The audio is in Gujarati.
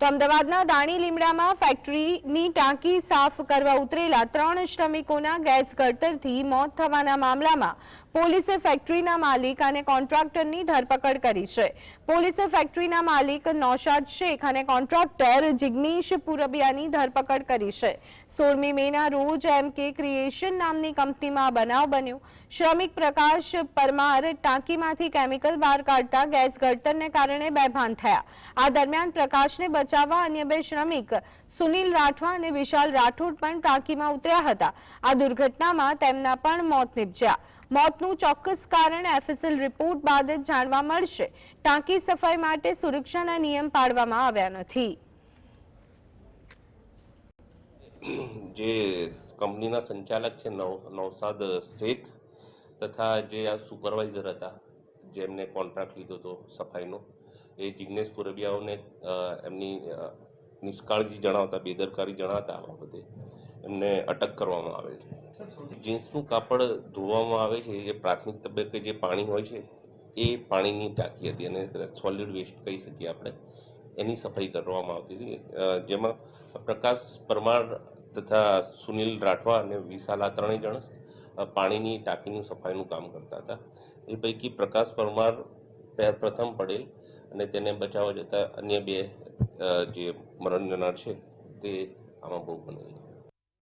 તો અમદાવાદના દાણી લીમડામાં ફેક્ટરીની ટાંકી સાફ કરવા ઉતરેલા ત્રણ શ્રમિકોના ગેસ ગળતરથી મોત થવાના મામલામાં પોલીસે ફેક્ટરીના માલિક અને કોન્ટ્રાક્ટરની ધરપકડ કરી છે. પોલીસે ફેક્ટરીના માલિક નૌશાદ શેખ અને કોન્ટ્રાક્ટર જિગ્નેશ પુરબિયાની ધરપકડ કરી છે. સોળમી મેના રોજ એમ કે ક્રિએશન નામની કંપનીમાં બનાવ બન્યો. શ્રમિક પ્રકાશ પરમાર ટાંકીમાંથી કેમિકલ બહાર કાઢતા ગેસ ગળતરને કારણે બેભાન થયા. આ દરમિયાન પ્રકાશને બચાવવા અન્ય બે શ્રમિક સુનિલ રાઠવા અને વિશાલ રાઠોડ પણ ટાંકીમાં ઉતર્યા હતા. આ દુર્ઘટનામાં તેમના પણ મોત નીપજ્યા. મોતનું ચોક્કસ કારણ એફએસએલ રિપોર્ટ બાદ જ જાણવા મળશે. ટાંકી સફાઈ માટે સુરક્ષાના નિયમ પાડવામાં આવ્યા નથી. જે કંપનીના સંચાલક છે નવસાદ શેખ તથા જે આ સુપરવાઇઝર હતા, જેમને કોન્ટ્રાક્ટ લીધો હતો સફાઈનો એ જિગ્નેશ પુરબિયાઓને એમની નિષ્કાળજી જણાવતા, બેદરકારી જણાવતા આ બાબતે એમને અટક કરવામાં આવે છે. જીન્સનું કાપડ ધોવામાં આવે છે જે પ્રાથમિક તબક્કે જે પાણી હોય છે, એ પાણીની ટાંકી હતી અને સોલિડ વેસ્ટ કહી શકીએ આપણે. એની સફાઈ કરવામાં આવતી હતી. જેમાં પ્રકાશ પરમાર તથા સુનિલ રાઠવા અને વિશાલ ત્રણેય જણ પાણીની ટાંકીની સફાઈનું કામ કરતા હતા. એ પૈકી પ્રકાશ પરમાર પ્રથમ પડેલ અને તેને બચાવવા જતાં અન્ય બે જે મરણ જનાર છે તે આમાં ભોગ બનેલ